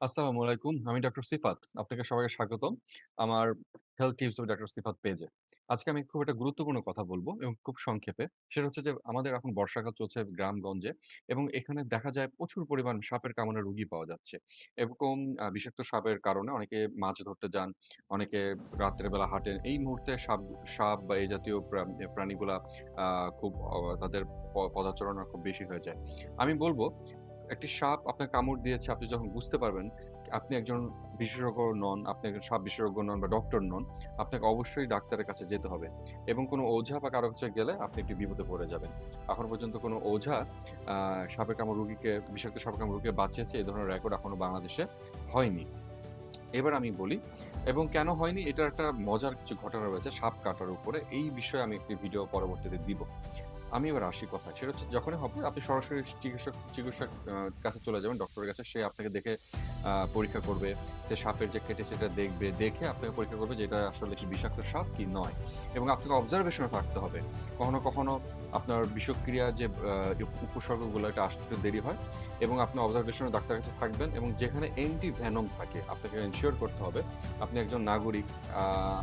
আসসালামু আলাইকুম। আমি ডক্টর সিফাত। আপনাকে সবাইকে স্বাগতম আমার health tips with doctor Sifat পেজে। আজকে আমি খুব একটা গুরুত্বপূর্ণ কথা বলব এবং খুব সংক্ষেপে। সেটা হচ্ছে যে আমাদের এখন বর্ষাকাল চলছে গ্রামগঞ্জে এবং এখানে দেখা যায় প্রচুর পরিমাণ সাপের কামড়ে রোগী পাওয়া যাচ্ছে। এরকম আ বিষাক্ত সাপের কারণে অনেকে মাছ ধরতে যান, অনেকে রাত্রে বেলা হাঁটেন। এই মুহূর্তে সাপ সাপ বা এই জাতীয় প্রা প্রাণীগুলা আ খুব তাদের প পদাচরণ খুব বেশি হয়ে যায়। আমি বলব একটি সাপ আপনাকে কামড় দিয়েছে আপনি যখন বুঝতে পারবেন, আপনি একজন বিশেষজ্ঞ নন, আপনি একজন সাপ বিশেষজ্ঞ নন বা ডক্টর নন। আপনাকে অবশ্যই ডাক্তারের কাছে যেতে হবে। এবং কোনো ওঝা বা কারও কাছে গেলে আপনি একটি বিপদে পড়ে যাবেন। এখনও পর্যন্ত কোনো ওঝা সাপের কামড় রুগীকে বিষাক্ত সাপের কামড় রোগীকে বাঁচিয়েছে এই ধরনের রেকর্ড এখনও বাংলাদেশে হয়নি। এবার আমি বলি এবং কেন হয়নি এটার একটা মজার কিছু ঘটনা রয়েছে সাপ কাটার উপরে। এই বিষয়ে আমি একটি ভিডিও পরবর্তীতে দিব। আমি এবার আসি কথা সেটা হচ্ছে যখনই হবে আপনি সরাসরি চিকিৎসক চিকিৎসক কাছে চলে যাবেন, ডক্টরের কাছে। সে আপনাকে দেখে পরীক্ষা করবে। সে সাপের যে কেটে সেটা দেখবে। দেখে আপনাকে পরীক্ষা করবে যে এটা আসলে কি বিষাক্ত সাপ কি নয়। এবং আপনাকে অবজারভেশন থাকতে হবে। কখনো, কখনো আপনার বিষক্রিয়া যে উপসর্গগুলো এটা আসতে দেরি হয় এবং আপনি অবজারভেশন এ ডাক্তারের কাছে থাকবেন এবং যেখানে এন্টি ভেনম থাকে আপনাকে এনশিওর করতে হবে আপনি একজন নাগরিক।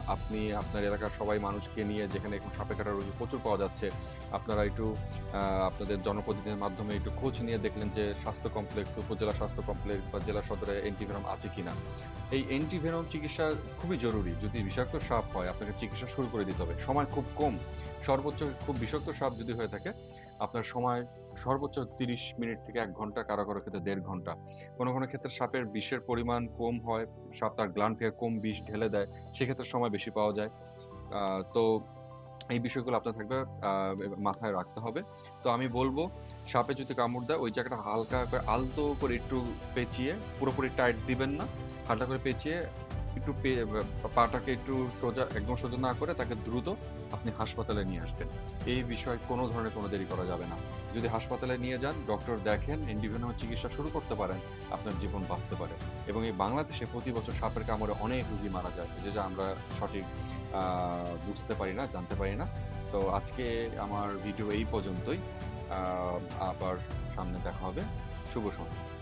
আপনি আপনার এলাকার সবাই মানুষকে নিয়ে যেখানে এখন সাপে কাটা রোগী প্রচুর পাওয়া যাচ্ছে। আপনারা একটু আপনাদের জনপ্রতিনিধির মাধ্যমে একটু খোঁজ নিয়ে দেখলেন যে স্বাস্থ্য কমপ্লেক্স, উপজেলা স্বাস্থ্য কমপ্লেক্স বা জেলা সদরে অ্যান্টি ভেনম আছে কিনা। এই অ্যান্টি ভেনম চিকিৎসা খুবই জরুরি। যদি বিষাক্ত সাপ হয় আপনাকে চিকিৎসা শুরু করে দিতে হবে। সময় খুব কম। সর্বোচ্চ খুব বিষাক্ত সাপ যদি হয়ে থাকে আপনার সময় সর্বোচ্চ ৩০ মিনিট থেকে এক ঘণ্টা, কারও, কারও ক্ষেত্রে দেড় ঘণ্টা। কোনো, কোনো ক্ষেত্রে সাপের বিষের পরিমাণ কম হয়। সাপ তার গ্ল্যান্ড থেকে কম বিষ ঢেলে দেয়। সেক্ষেত্রে সময় বেশি পাওয়া যায়। তো এই বিষয়গুলো আপনার থাকবে মাথায় রাখতে হবে। তো আমি বলব, সাপে যদি কামড় দেয়, ওই জায়গাটা হালকা করে আলতো করে একটু পেঁচিয়ে, পুরোপুরি টাইট দিবেন না। হালকা করে পেঁচিয়ে একটু পাটাকে একটু সোজা একদম সোজা না করে তাকে দ্রুত আপনি হাসপাতালে নিয়ে আসবেন। এই বিষয়ে কোনো ধরনের কোনো দেরি করা যাবে না। যদি হাসপাতালে নিয়ে যান, ডক্টর দেখেন, অ্যান্টি ভেনমের চিকিৎসা শুরু করতে পারেন, আপনার জীবন বাঁচতে পারে। এবং এই বাংলাদেশে প্রতি বছর সাপের কামড়ে অনেক রুগী মারা যায়। যেটা আমরা সঠিক বুঝতে পারি না, জানতে পারি না। তো আজকে আমার ভিডিও এই পর্যন্তই। আবার সামনে দেখা হবে। শুভ সন্ধ্যা।